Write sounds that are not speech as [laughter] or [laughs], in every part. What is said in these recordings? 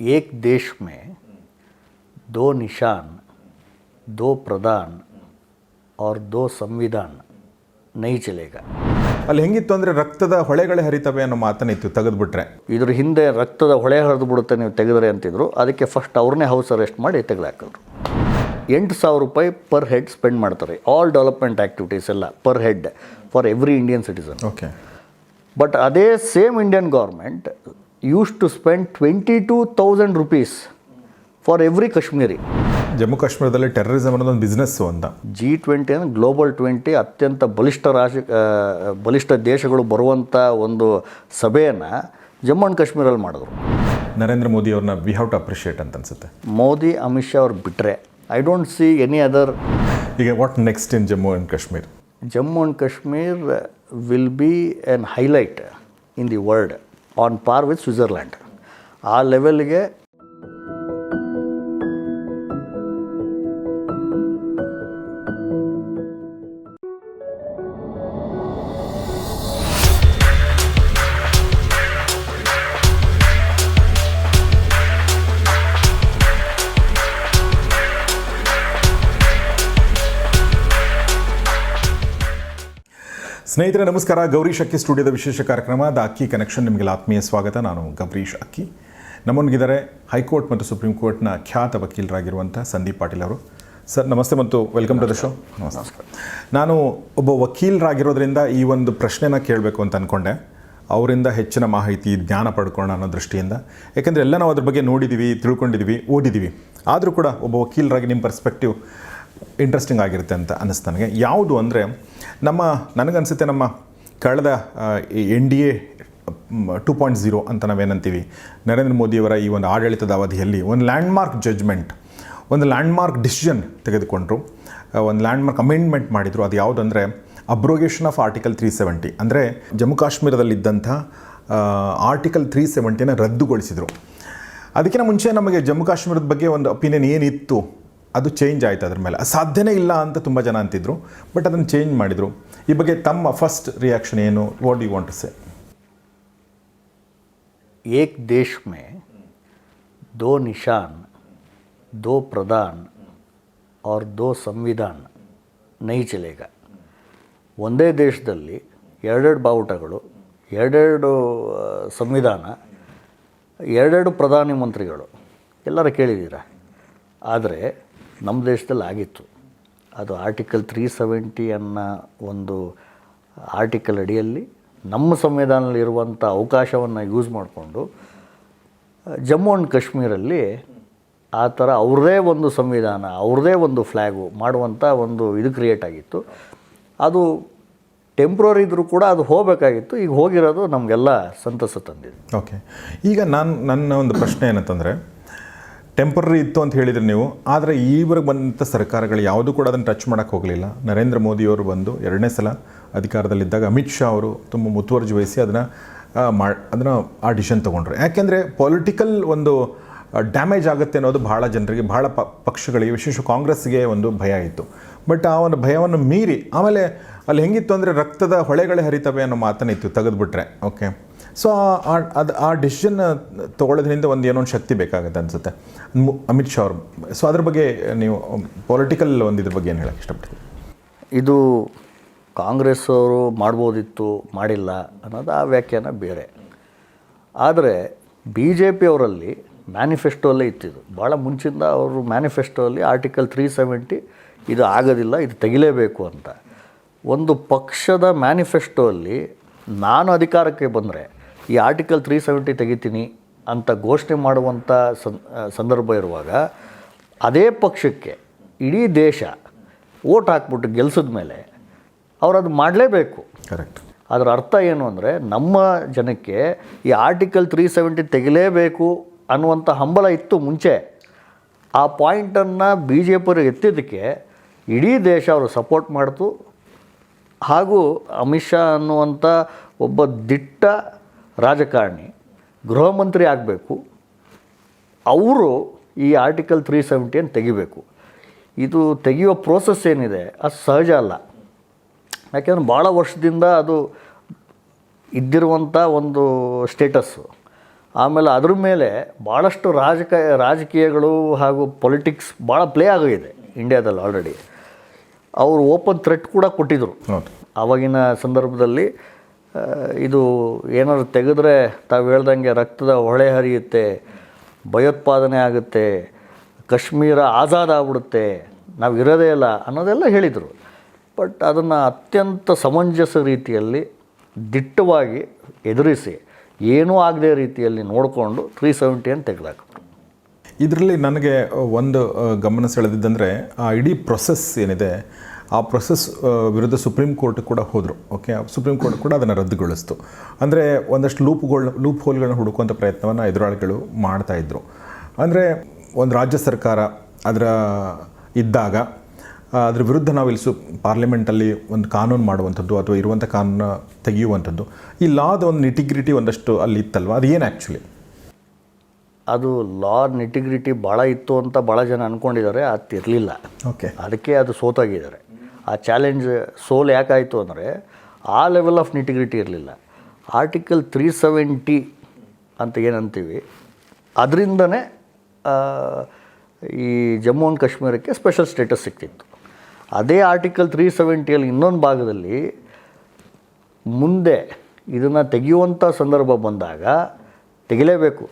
एक देश में दो निशान दो प्रधान और दो संविधान नहीं चलेगा ಅಲ್ಲಿ ಹೆಂಗಿತ್ತು ಅಂದರೆ ರಕ್ತದ ಹೊಳೆಗಳೇ ಹರಿತವೆ ಅನ್ನೋ ಮಾತನ್ನಿತ್ತು ತೆಗೆದುಬಿಟ್ರೆ ಇದ್ರ ಹಿಂದೆ ರಕ್ತದ ಹೊಳೆ ಹರಿದು ಬಿಡುತ್ತೆ ನೀವು ತೆಗೆದ್ರೆ ಅಂತಿದ್ರು ಅದಕ್ಕೆ ಫಸ್ಟ್ ಅವ್ರನ್ನೇ ಹೌಸ್ ಅರೆಸ್ಟ್ ಮಾಡಿ ತೆಗೆದಾಕಿದ್ರು ಎಂಟು ಸಾವಿರ ರೂಪಾಯಿ ಪರ್ ಹೆಡ್ ಸ್ಪೆಂಡ್ ಮಾಡ್ತಾರೆ ಆಲ್ ಡೆವಲಪ್ಮೆಂಟ್ ಆ್ಯಕ್ಟಿವಿಟೀಸ್ ಎಲ್ಲ per head for every Indian citizen okay but ಅದೇ same Indian government use to spend twenty two thousand rupees for every Kashmiri Jammu ಕಾಶ್ಮೀರದಲ್ಲಿ terrorism ಅನ್ನೋದೊಂದು business ಅಂತ ಜಿ ಟ್ವೆಂಟಿ ಅಂದರೆ global twenty ಅತ್ಯಂತ ಬಲಿಷ್ಠ ರಾಜ ಬಲಿಷ್ಠ ದೇಶಗಳು ಬರುವಂಥ ಒಂದು ಸಭೆಯನ್ನು ಜಮ್ಮು ಆ್ಯಂಡ್ ಕಾಶ್ಮೀರಲ್ಲಿ ಮಾಡಿದ್ರು. ನರೇಂದ್ರ ಮೋದಿ ಅವ್ರನ್ನ ವಿ ಹ್ಯಾವ್ ಟು ಅಪ್ರಿಷಿಯೇಟ್ ಅಂತ ಅನ್ಸುತ್ತೆ. ಮೋದಿ ಅಮಿತ್ ಶಾ ಅವ್ರು ಬಿಟ್ಟರೆ I don't see any other ಈಗ what next in Jammu and Kashmir? Jammu and Kashmir will be an highlight in the world on par with Switzerland ಆ ಲೆವೆಲ್ಗೆ ಸ್ನೇಹಿತರೆ ನಮಸ್ಕಾರ. ಗೌರೀಶ್ ಅಕ್ಕಿ ಸ್ಟುಡಿಯೋದ ವಿಶೇಷ ಕಾರ್ಯಕ್ರಮ ದ ಅಕ್ಕಿ ಕನೆಕ್ಷನ್ ನಿಮಗೆ ಆತ್ಮೀಯ ಸ್ವಾಗತ. ನಾನು ಗೌರೀಶ್ ಅಕ್ಕಿ. ನಮ್ಮೊಂದಿಗಿದ್ದಾರೆ ಹೈಕೋರ್ಟ್ ಮತ್ತು ಸುಪ್ರೀಂ ಕೋರ್ಟ್ನ ಖ್ಯಾತ ವಕೀಲರಾಗಿರುವಂಥ ಸಂದೀಪ್ ಪಾಟೀಲ್ ಅವರು. ಸರ್ ನಮಸ್ತೆ ಮತ್ತು ವೆಲ್ಕಮ್ ಟು ದ ಶೋ. ನಮಸ್ಕಾರ. ನಾನು ಒಬ್ಬ ವಕೀಲರಾಗಿರೋದ್ರಿಂದ ಈ ಒಂದು ಪ್ರಶ್ನೆನ ಕೇಳಬೇಕು ಅಂತ ಅಂದ್ಕೊಂಡೆ ಅವರಿಂದ ಹೆಚ್ಚಿನ ಮಾಹಿತಿ ಜ್ಞಾನ ಪಡ್ಕೊಳ್ಳೋಣ ಅನ್ನೋ ದೃಷ್ಟಿಯಿಂದ. ಯಾಕೆಂದರೆ ಎಲ್ಲ ನಾವು ಅದ್ರ ಬಗ್ಗೆ ನೋಡಿದ್ದೀವಿ ತಿಳ್ಕೊಂಡಿದ್ದೀವಿ ಓದಿದ್ದೀವಿ ಆದರೂ ಕೂಡ ಒಬ್ಬ ವಕೀಲರಾಗಿ ನಿಮ್ಮ ಪರ್ಸ್ಪೆಕ್ಟಿವ್ ಇಂಟ್ರೆಸ್ಟಿಂಗ್ ಆಗಿರುತ್ತೆ ಅಂತ ಅನ್ನಿಸ್ತು ನನಗೆ. ಯಾವುದು ಅಂದರೆ, ನಮ್ಮ ನನಗನ್ಸುತ್ತೆ ನಮ್ಮ ಕಳೆದ N D A two point zero ಅಂತ ನಾವೇನಂತೀವಿ. ನರೇಂದ್ರ ಮೋದಿಯವರ ಈ ಒಂದು ಆಡಳಿತದ ಅವಧಿಯಲ್ಲಿ ಒಂದು ಲ್ಯಾಂಡ್ಮಾರ್ಕ್ ಜಡ್ಜ್ಮೆಂಟ್ ಒಂದು ಲ್ಯಾಂಡ್ಮಾರ್ಕ್ ಡಿಸಿಷನ್ ತೆಗೆದುಕೊಂಡ್ರು. ಒಂದು ಲ್ಯಾಂಡ್ಮಾರ್ಕ್ ಅಮೆಂಡ್ಮೆಂಟ್ ಮಾಡಿದರು. ಅದು ಯಾವುದಂದರೆ abrogation of article three seventy ಅಂದರೆ ಜಮ್ಮು ಕಾಶ್ಮೀರದಲ್ಲಿದ್ದಂಥ ಆರ್ಟಿಕಲ್ ತ್ರೀ ಸೆವೆಂಟಿನ ರದ್ದುಗೊಳಿಸಿದರು. ಅದಕ್ಕಿಂತ ಮುಂಚೆ ನಮಗೆ ಜಮ್ಮು ಕಾಶ್ಮೀರದ ಬಗ್ಗೆ ಒಂದು ಒಪಿನಿಯನ್ ಏನಿತ್ತು? ಅದು ಚೇಂಜ್ ಆಯಿತು ಅದ್ರ ಮೇಲೆ. ಸಾಧ್ಯನೇ ಇಲ್ಲ ಅಂತ ತುಂಬ ಜನ ಅಂತಿದ್ರು ಬಟ್ ಅದನ್ನು ಚೇಂಜ್ ಮಾಡಿದರು. ಈ ಬಗ್ಗೆ ತಮ್ಮ ಫಸ್ಟ್ ರಿಯಾಕ್ಷನ್ ಏನು? ವಾಟ್ ಯು ವಾಂಟ್ ಸೆ ಏಕ್ ದೇಶ ಮೇ ದೋ ನಿಶಾನ್, ದೋ ಪ್ರಧಾನ್ ಆರ್ ದೋ ಸಂವಿಧಾನ್, ನೈ ಚಲೇಗ. ಒಂದೇ ದೇಶದಲ್ಲಿ ಎರಡೆರಡು ಬಾವುಟಗಳು, ಎರಡೆರಡು ಸಂವಿಧಾನ, ಎರಡೆರಡು ಪ್ರಧಾನಮಂತ್ರಿಗಳು ಎಲ್ಲರೂ ಕೇಳಿದ್ದೀರಾ? ಆದರೆ ನಮ್ಮ ದೇಶದಲ್ಲಿ ಆಗಿತ್ತು. ಅದು ಆರ್ಟಿಕಲ್ ತ್ರೀ ಸೆವೆಂಟಿ ಅನ್ನೋ ಒಂದು ಆರ್ಟಿಕಲ್ ಅಡಿಯಲ್ಲಿ ನಮ್ಮ ಸಂವಿಧಾನದಲ್ಲಿರುವಂಥ ಅವಕಾಶವನ್ನು ಯೂಸ್ ಮಾಡಿಕೊಂಡು, ಜಮ್ಮು ಆ್ಯಂಡ್ ಕಾಶ್ಮೀರಲ್ಲಿ ಆ ಥರ ಅವ್ರದ್ದೇ ಒಂದು ಸಂವಿಧಾನ ಅವ್ರದ್ದೇ ಒಂದು ಫ್ಲ್ಯಾಗು ಮಾಡುವಂಥ ಒಂದು ಇದು ಕ್ರಿಯೇಟ್ ಆಗಿತ್ತು. ಅದು ಟೆಂಪ್ರರಿ ಇದ್ದರೂ ಕೂಡ ಅದು ಹೋಗಬೇಕಾಗಿತ್ತು. ಈಗ ಹೋಗಿರೋದು ನಮಗೆಲ್ಲ ಸಂತಸ ತಂದಿದೆ. ಓಕೆ ಈಗ ನಾನು, ನನ್ನ ಒಂದು ಪ್ರಶ್ನೆ ಏನಂತಂದರೆ ಟೆಂಪರರಿ ಇತ್ತು ಅಂತ ಹೇಳಿದ್ರೆ ನೀವು, ಆದರೆ ಈವರೆಗೆ ಬಂದಂಥ ಸರ್ಕಾರಗಳು ಯಾವುದೂ ಕೂಡ ಅದನ್ನು ಟಚ್ ಮಾಡೋಕ್ಕೆ ಹೋಗಲಿಲ್ಲ. ನರೇಂದ್ರ ಮೋದಿಯವರು ಬಂದು ಎರಡನೇ ಸಲ ಅಧಿಕಾರದಲ್ಲಿದ್ದಾಗ ಅಮಿತ್ ಶಾ ಅವರು ತುಂಬ ಮುತುವರ್ಜಿ ವಹಿಸಿ ಅದನ್ನು ಮಾ, ಅದನ್ನು ಆ ಡಿಸಿಷನ್ ತೊಗೊಂಡ್ರು. ಯಾಕೆಂದರೆ ಪೊಲಿಟಿಕಲ್ ಒಂದು ಡ್ಯಾಮೇಜ್ ಆಗುತ್ತೆ ಅನ್ನೋದು ಭಾಳ ಜನರಿಗೆ ಭಾಳ ಪ, ಪಕ್ಷಗಳಿಗೆ, ವಿಶೇಷ ಕಾಂಗ್ರೆಸ್ಗೆ ಒಂದು ಭಯ ಇತ್ತು. ಬಟ್ ಆ ಒಂದು ಭಯವನ್ನು ಮೀರಿ, ಆಮೇಲೆ ಅಲ್ಲಿ ಹೆಂಗಿತ್ತು ಅಂದರೆ ರಕ್ತದ ಹೊಳೆಗಳೇ ಹರಿತವೆ ಅನ್ನೋ ಮಾತನ್ನಿತ್ತು ತೆಗೆದುಬಿಟ್ರೆ ಓಕೆ ಸೊ ಅದು, ಆ ಡಿಸಿಷನ್ ತೊಗೊಳ್ಳೋದ್ರಿಂದ ಒಂದು ಏನೋ ಒಂದು ಶಕ್ತಿ ಬೇಕಾಗುತ್ತೆ ಅನಿಸುತ್ತೆ. ಅಮಿತ್ ಶಾ ಅವರು. ಸೊ ಅದ್ರ ಬಗ್ಗೆ ನೀವು ಪೊಲಿಟಿಕಲ್ ಒಂದು ಇದ್ರ ಬಗ್ಗೆ ಏನು ಹೇಳಕ್ಕೆ ಇಷ್ಟಪಡ್ತೀವಿ ಇದು ಕಾಂಗ್ರೆಸ್ ಅವರು ಮಾಡ್ಬೋದಿತ್ತು, ಮಾಡಿಲ್ಲ ಅನ್ನೋದು ಆ ವ್ಯಾಖ್ಯಾನ ಬೇರೆ. ಆದರೆ ಬಿ ಜೆ ಪಿಯವರಲ್ಲಿ ಮ್ಯಾನಿಫೆಸ್ಟೋಲ್ಲೇ ಇತ್ತಿದ್ದು. ಭಾಳ ಮುಂಚಿಂದ ಅವರು ಮ್ಯಾನಿಫೆಸ್ಟೋಲ್ಲಿ ಆರ್ಟಿಕಲ್ ತ್ರೀ ಸೆವೆಂಟಿ ಇದು ಆಗೋದಿಲ್ಲ, ಇದು ತೆಗಿಲೇಬೇಕು ಅಂತ. ಒಂದು ಪಕ್ಷದ ಮ್ಯಾನಿಫೆಸ್ಟೋ ಅಲ್ಲಿ ನಾನು ಅಧಿಕಾರಕ್ಕೆ ಬಂದರೆ ಈ ಆರ್ಟಿಕಲ್ ತ್ರೀ ಸೆವೆಂಟಿ ತೆಗಿತೀನಿ ಅಂತ ಘೋಷಣೆ ಮಾಡುವಂಥ ಸಂದರ್ಭ ಇರುವಾಗ ಅದೇ ಪಕ್ಷಕ್ಕೆ ಇಡೀ ದೇಶ ಓಟ್ ಹಾಕ್ಬಿಟ್ಟು ಗೆಲ್ಸಿದ ಮೇಲೆ ಅವ್ರು ಅದು ಮಾಡಲೇಬೇಕು. ಕರೆಕ್ಟ್ ಅದರ ಅರ್ಥ ಏನು ಅಂದರೆ ನಮ್ಮ ಜನಕ್ಕೆ ಈ ಆರ್ಟಿಕಲ್ ತ್ರೀ ಸೆವೆಂಟಿ ತೆಗಿಲೇಬೇಕು ಅನ್ನುವಂಥ ಹಂಬಲ ಇತ್ತು ಮುಂಚೆ. ಆ ಪಾಯಿಂಟನ್ನು ಬಿ ಜೆ ಪಿಯವರು ಎತ್ತಿದ್ದಕ್ಕೆ ಇಡೀ ದೇಶ ಅವರು ಸಪೋರ್ಟ್ ಮಾಡ್ತು. ಹಾಗೂ ಅಮಿತ್ ಶಾ ಅನ್ನುವಂಥ ಒಬ್ಬ ದಿಟ್ಟ ರಾಜಕಾರಣಿ ಗೃಹ ಮಂತ್ರಿ ಆಗಬೇಕು ಅವರು ಈ ಆರ್ಟಿಕಲ್ ತ್ರೀ ಸೆವೆಂಟಿಯನ್ನು ತೆಗಿಬೇಕು. ಇದು ತೆಗೆಯುವ ಪ್ರೋಸೆಸ್ ಏನಿದೆ ಅದು ಸಹಜ ಅಲ್ಲ. ಯಾಕೆಂದ್ರೆ ಭಾಳ ವರ್ಷದಿಂದ ಅದು ಇದ್ದಿರುವಂಥ ಒಂದು ಸ್ಟೇಟಸ್ಸು ಆಮೇಲೆ ಅದ್ರ ಮೇಲೆ ಭಾಳಷ್ಟು ರಾಜಕ ರಾಜಕೀಯಗಳು ಹಾಗೂ ಪೊಲಿಟಿಕ್ಸ್ ಭಾಳ ಪ್ಲೇ ಆಗಿದೆ ಇಂಡಿಯಾದಲ್ಲಿ ಆಲ್ರೆಡಿ ಅವರು ಓಪನ್ ಥ್ರೆಟ್ ಕೂಡ ಕೊಟ್ಟಿದ್ದರು ಆವಾಗಿನ ಸಂದರ್ಭದಲ್ಲಿ ಇದು ಏನಾದ್ರು ತೆಗೆದ್ರೆ ತಾವು ಹೇಳ್ದಂಗೆ ರಕ್ತದ ಹೊಳೆ ಹರಿಯುತ್ತೆ, ಭಯೋತ್ಪಾದನೆ ಆಗುತ್ತೆ, ಕಾಶ್ಮೀರ ಆಜಾದ್ ಆಗ್ಬಿಡುತ್ತೆ, ನಾವು ಇರೋದೇ ಇಲ್ಲ ಅನ್ನೋದೆಲ್ಲ ಹೇಳಿದರು. ಬಟ್ ಅದನ್ನು ಅತ್ಯಂತ ಸಮಂಜಸ ರೀತಿಯಲ್ಲಿ ದಿಟ್ಟವಾಗಿ ಎದುರಿಸಿ ಏನೂ ಆಗದೆ ರೀತಿಯಲ್ಲಿ ನೋಡಿಕೊಂಡು ತ್ರೀ ಸೆವೆಂಟಿಯನ್ನು ತೆಗೆದಾಕಿದ್ರು ಇದರಲ್ಲಿ ನನಗೆ ಒಂದು ಗಮನ ಸೆಳೆದಿದ್ದಂದರೆ, ಆ, ಇಡೀ ಪ್ರೊಸೆಸ್ ಏನಿದೆ ಆ ಪ್ರೊಸೆಸ್ ವಿರುದ್ಧ ಸುಪ್ರೀಂ ಕೋರ್ಟ್ ಕೂಡ ಹೋದರು ಓಕೆ ಸುಪ್ರೀಂ ಕೋರ್ಟ್ ಕೂಡ ಅದನ್ನು ರದ್ದುಗೊಳಿಸ್ತು. ಅಂದರೆ ಒಂದಷ್ಟು ಲೂಪ್ಗಳು ಲೂಪ್ ಹೋಲ್ಗಳನ್ನ ಹುಡುಕುವಂಥ ಪ್ರಯತ್ನವನ್ನು ಎದುರಾಳಿಗಳು ಮಾಡ್ತಾ ಇದ್ದರು ಅಂದರೆ ಒಂದು ರಾಜ್ಯ ಸರ್ಕಾರ ಅದರ ಇದ್ದಾಗ ಅದರ ಅದ್ರ ವಿರುದ್ಧ ನಾವು ಇಲ್ಲಿ ಸು ಪಾರ್ಲಿಮೆಂಟಲ್ಲಿ ಒಂದು ಕಾನೂನು ಮಾಡುವಂಥದ್ದು ಅಥವಾ ಇರುವಂಥ ಕಾನೂನ ತೆಗೆಯುವಂಥದ್ದು ಈ ಲಾದ ಒಂದು ನಿಟಿಗ್ರಿಟಿ ಒಂದಷ್ಟು ಅಲ್ಲಿ ಇತ್ತಲ್ವ? ಅದು ಏನು ಆ್ಯಕ್ಚುಲಿ ಅದು ಲಾ ನಿಟಿಗ್ರಿಟಿ ಭಾಳ ಇತ್ತು ಅಂತ ಭಾಳ ಜನ ಅಂದ್ಕೊಂಡಿದ್ದಾರೆ ಅದು ಇರಲಿಲ್ಲ. ಓಕೆ ಅದಕ್ಕೆ ಅದು ಸೋತಾಗಿದ್ದಾರೆ. ಆ ಚಾಲೆಂಜ್ ಸೋಲ್ ಯಾಕಾಯಿತು ಅಂದರೆ ಆ ಲೆವೆಲ್ ಆಫ್ ನಿಟಿಗ್ರಿಟಿ ಇರಲಿಲ್ಲ. ಆರ್ಟಿಕಲ್ ತ್ರೀ ಸೆವೆಂಟಿ ಅಂತ ಏನಂತೀವಿ, ಅದರಿಂದನೇ ಈ ಜಮ್ಮು ಆ್ಯಂಡ್ ಕಾಶ್ಮೀರಕ್ಕೆ ಸ್ಪೆಷಲ್ ಸ್ಟೇಟಸ್ ಸಿಕ್ತಿತ್ತು. ಅದೇ ಆರ್ಟಿಕಲ್ ತ್ರೀ ಸೆವೆಂಟಿಯಲ್ಲಿ ಇನ್ನೊಂದು ಭಾಗದಲ್ಲಿ ಮುಂದೆ ಇದನ್ನು ತೆಗೆಯುವಂಥ ಸಂದರ್ಭ ಬಂದಾಗ ತೆಗಿಲೇಬೇಕು.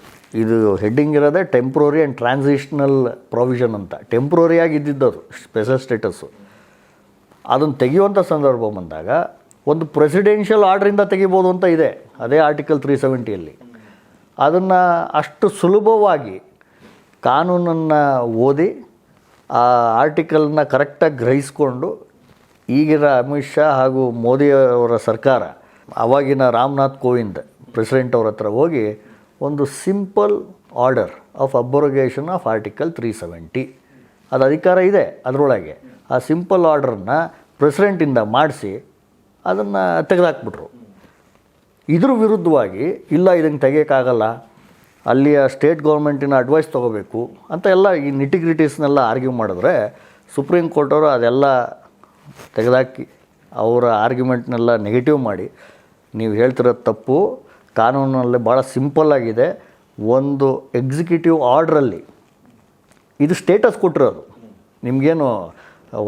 ಇದು ಹೆಡ್ಡಿಂಗ್ ಇರೋದೇ ಟೆಂಪ್ರರಿ ಆ್ಯಂಡ್ ಟ್ರಾನ್ಸಿಷನಲ್ ಪ್ರಾವಿಷನ್ ಅಂತ. ಟೆಂಪ್ರರಿಯಾಗಿ ಇದ್ದಿದ್ದದು ಸ್ಪೆಷಲ್ ಸ್ಟೇಟಸ್ಸು ಅದನ್ನು ತೆಗೆಯುವಂಥ ಸಂದರ್ಭ ಬಂದಾಗ ಒಂದು ಪ್ರೆಸಿಡೆನ್ಷಿಯಲ್ ಆರ್ಡ್ರಿಂದ ತೆಗಿಬೋದು ಅಂತ ಇದೆ, ಅದೇ ಆರ್ಟಿಕಲ್ ತ್ರೀ ಸೆವೆಂಟಿಯಲ್ಲಿ ಅದನ್ನು ಅಷ್ಟು ಸುಲಭವಾಗಿ ಕಾನೂನನ್ನು ಓದಿ, ಆ ಆರ್ಟಿಕಲ್ನ ಕರೆಕ್ಟಾಗಿ ಗ್ರಹಿಸ್ಕೊಂಡು ಈಗಿನ ಅಮಿತ್ ಶಾ ಹಾಗೂ ಮೋದಿಯವರ ಸರ್ಕಾರ, ಅವಾಗಿನ ರಾಮನಾಥ್ ಕೋವಿಂದ್ ಪ್ರೆಸಿಡೆಂಟ್ ಅವ್ರ ಹತ್ರ ಹೋಗಿ ಒಂದು simple order of abrogation of article three seventy ಅದು ಅಧಿಕಾರ ಇದೆ ಅದರೊಳಗೆ. ಆ ಸಿಂಪಲ್ ಆರ್ಡ್ರನ್ನ ಪ್ರೆಸಿಡೆಂಟಿಂದ ಮಾಡಿಸಿ ಅದನ್ನು ತೆಗೆದಾಕ್ಬಿಟ್ರು. ಇದ್ರ ವಿರುದ್ಧವಾಗಿ, ಇಲ್ಲ ಇದನ್ನು ತೆಗಿಯೋಕ್ಕಾಗಲ್ಲ, ಅಲ್ಲಿಯ ಸ್ಟೇಟ್ ಗೌರ್ಮೆಂಟಿನ ಅಡ್ವೈಸ್ ತೊಗೋಬೇಕು ಅಂತ ಎಲ್ಲ ಈ ನಿಟಿಗ್ರಿಟೀಸ್ನೆಲ್ಲ ಆರ್ಗ್ಯೂ ಮಾಡಿದ್ರೆ ಸುಪ್ರೀಂ ಕೋರ್ಟವರು ಅದೆಲ್ಲ ತೆಗೆದಾಕಿ, ಅವರ ಆರ್ಗ್ಯುಮೆಂಟ್ನೆಲ್ಲ ನೆಗೆಟಿವ್ ಮಾಡಿ, ನೀವು ಹೇಳ್ತಿರೋದು ತಪ್ಪು, ಕಾನೂನಲ್ಲಿ ಭಾಳ ಸಿಂಪಲ್ ಆಗಿದೆ, ಒಂದು ಎಕ್ಸಿಕ್ಯೂಟಿವ್ ಆರ್ಡ್ರಲ್ಲಿ ಇದು ಸ್ಟೇಟಸ್ ಕೊಟ್ಟಿರೋದು. ನಿಮಗೇನು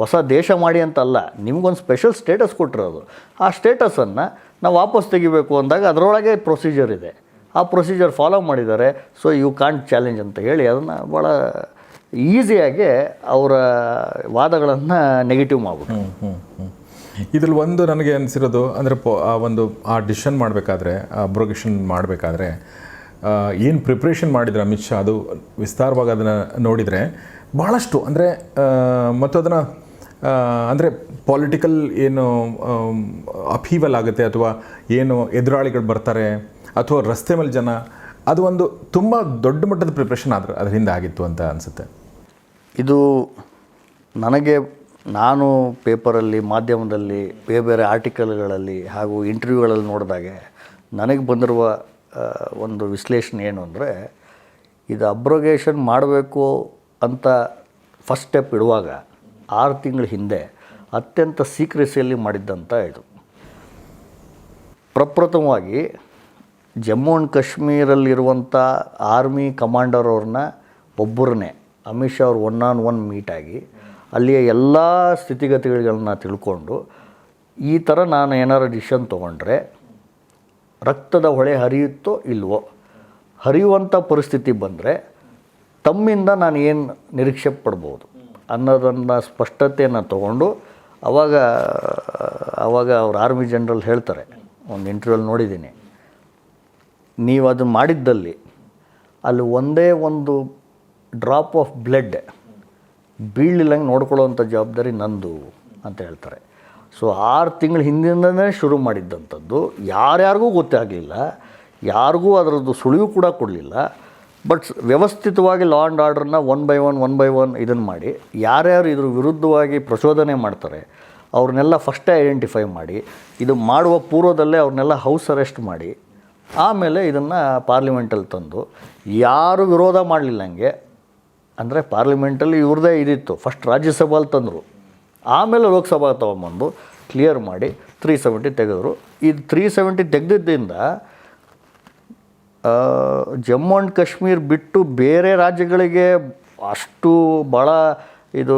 ಹೊಸ ದೇಶ ಮಾಡಿ ಅಂತಲ್ಲ, ನಿಮಗೊಂದು ಸ್ಪೆಷಲ್ ಸ್ಟೇಟಸ್ ಕೊಟ್ಟಿರೋದು. ಆ ಸ್ಟೇಟಸನ್ನು ನಾವು ವಾಪಸ್ ತೆಗಿಬೇಕು ಅಂದಾಗ ಅದರೊಳಗೆ ಪ್ರೊಸೀಜರ್ ಇದೆ. ಆ ಪ್ರೊಸೀಜರ್ ಫಾಲೋ ಮಾಡಿದ್ದಾರೆ. ಸೊ ಯು ಕಾಂಟ್ ಚಾಲೆಂಜ್ ಅಂತ ಹೇಳಿ ಅದನ್ನು ಭಾಳ ಈಸಿಯಾಗಿ ಅವರ ವಾದಗಳನ್ನು ನೆಗೆಟಿವ್ ಮಾಡ್ಬಿಟ್ಟು. ಇದ್ರಲ್ಲಿ ಒಂದು ನನಗೆ ಅನಿಸಿರೋದು, ಅಂದರೆ ಪೊ ಆ ಒಂದು, ಆ ಡಿಸಿಷನ್ ಮಾಡಬೇಕಾದ್ರೆ ಅಬ್ರೋಗೇಷನ್ ಮಾಡಬೇಕಾದ್ರೆ ಏನು ಪ್ರಿಪ್ರೇಷನ್ ಮಾಡಿದ್ರು ಅಮಿತ್ ಶಾ, ಅದು ವಿಸ್ತಾರವಾಗಿ ಅದನ್ನು ನೋಡಿದರೆ ಭಾಳಷ್ಟು ಅಂದರೆ ಮತ್ತು ಅದನ್ನು ಅಂದರೆ ಪಾಲಿಟಿಕಲ್ ಏನು ಅಫೀವಲ್ ಆಗುತ್ತೆ ಅಥವಾ ಏನು ಎದುರಾಳಿಗಳು ಬರ್ತಾರೆ ಅಥವಾ ರಸ್ತೆ ಮೇಲೆ ಜನ, ಅದು ಒಂದು ತುಂಬ ದೊಡ್ಡ ಮಟ್ಟದ ಪ್ರಿಪ್ರೇಷನ್ ಆದ್ರೆ ಅದ್ರ ಹಿಂದೆ ಆಗಿತ್ತು ಅಂತ ಅನಿಸುತ್ತೆ. ಇದು ನನಗೆ, ನಾನು ಪೇಪರಲ್ಲಿ ಮಾಧ್ಯಮದಲ್ಲಿ, ಬೇರೆ ಬೇರೆ ಆರ್ಟಿಕಲ್ಗಳಲ್ಲಿ ಹಾಗೂ ಇಂಟರ್ವ್ಯೂಗಳಲ್ಲಿ ನೋಡಿದಾಗೆ ನನಗೆ ಬಂದಿರುವ ಒಂದು ವಿಶ್ಲೇಷಣೆ ಏನು ಅಂದರೆ, ಇದು ಅಬ್ರೋಗೇಷನ್ ಮಾಡಬೇಕು ಅಂತ ಫಸ್ಟ್ ಸ್ಟೆಪ್ ಇಡುವಾಗ ಆರು ತಿಂಗಳ ಹಿಂದೆ ಅತ್ಯಂತ ಸೀಕ್ರೆಸಿಯಲ್ಲಿ ಮಾಡಿದ್ದಂಥ ಇದು. ಪ್ರಪ್ರಥಮವಾಗಿ ಜಮ್ಮು ಆ್ಯಂಡ್ ಕಾಶ್ಮೀರಲ್ಲಿರುವಂಥ ಆರ್ಮಿ ಕಮಾಂಡರ್ ಅವ್ರನ್ನ ಒಬ್ಬರನ್ನೇ ಅಮಿತ್ ಶಾ ಅವ್ರು ಒನ್ ಆನ್ ಒನ್ ಮೀಟಾಗಿ ಅಲ್ಲಿಯ ಎಲ್ಲ ಸ್ಥಿತಿಗತಿಗಳನ್ನ ತಿಳ್ಕೊಂಡು ಈ ಥರ ನಾನು ಏನಾರು ಡಿಶನ್ ತೊಗೊಂಡ್ರೆ ರಕ್ತದ ಹೊಳೆ ಹರಿಯುತ್ತೋ ಇಲ್ವೋ ಹರಿಯುವಂಥ ಪರಿಸ್ಥಿತಿ ಬಂದರೆ ತಮ್ಮಿಂದ ನಾನು ಏನು ನಿರೀಕ್ಷೆ ಪಡ್ಬೋದು ಅನ್ನೋದನ್ನು ಸ್ಪಷ್ಟತೆಯನ್ನು ತಗೊಂಡು ಅವಾಗ ಅವಾಗ ಅವ್ರು ಆರ್ಮಿ ಜನರಲ್ ಹೇಳ್ತಾರೆ, ಒಂದು ಇಂಟರ್ವ್ಯೂಲ್ ನೋಡಿದ್ದೀನಿ. ನೀವು ಅದನ್ನು ಮಾಡಿದ್ದಲ್ಲಿ ಅಲ್ಲಿ ಒಂದೇ ಒಂದು ಡ್ರಾಪ್ ಆಫ್ ಬ್ಲಡ್ ಬೀಳಿಲ್ಲಂಗೆ ನೋಡ್ಕೊಳ್ಳೋವಂಥ ಜವಾಬ್ದಾರಿ ನಂದು ಅಂತ ಹೇಳ್ತಾರೆ. ಸೊ ಆರು ತಿಂಗಳ ಹಿಂದಿನಿಂದನೇ ಶುರು ಮಾಡಿದ್ದಂಥದ್ದು, ಯಾರ್ಯಾರಿಗೂ ಗೊತ್ತೇ ಆಗಲಿಲ್ಲ ಯಾರಿಗೂ ಅದರದ್ದು ಸುಳಿವು ಕೂಡ ಕೊಡಲಿಲ್ಲ. ಬಟ್ ವ್ಯವಸ್ಥಿತವಾಗಿ law and ಆರ್ಡ್ರನ್ನ one by one one by one ಇದನ್ನು ಮಾಡಿ, ಯಾರ್ಯಾರು ಇದ್ರ ವಿರುದ್ಧವಾಗಿ ಪ್ರಚೋದನೆ ಮಾಡ್ತಾರೆ, ಅವ್ರನ್ನೆಲ್ಲ ಫಸ್ಟೇ ಐಡೆಂಟಿಫೈ ಮಾಡಿ, ಇದು ಮಾಡುವ ಪೂರ್ವದಲ್ಲೇ ಅವ್ರನ್ನೆಲ್ಲ ಹೌಸ್ ಅರೆಸ್ಟ್ ಮಾಡಿ, ಆಮೇಲೆ ಇದನ್ನು ಪಾರ್ಲಿಮೆಂಟಲ್ಲಿ ತಂದು, ಯಾರು ವಿರೋಧ ಮಾಡಲಿಲ್ಲ ಹಂಗೆ, ಅಂದರೆ ಪಾರ್ಲಿಮೆಂಟಲ್ಲಿ ಇವ್ರದ್ದೇ ಇದಿತ್ತು ಫಸ್ಟ್ ರಾಜ್ಯಸಭೆಯಲ್ಲಿ ತಂದರು, ಆಮೇಲೆ ಲೋಕಸಭಾ ತೊಗೊಂಬಂದು ಕ್ಲಿಯರ್ ಮಾಡಿ ತ್ರೀ ಸೆವೆಂಟಿ ತೆಗೆದ್ರು. ಇದು ತ್ರೀ ಸೆವೆಂಟಿ ತೆಗೆದಿದ್ದರಿಂದ ಜಮ್ಮು ಆ್ಯಂಡ್ ಕಾಶ್ಮೀರ್ ಬಿಟ್ಟು ಬೇರೆ ರಾಜ್ಯಗಳಿಗೆ ಅಷ್ಟು ಭಾಳ ಇದು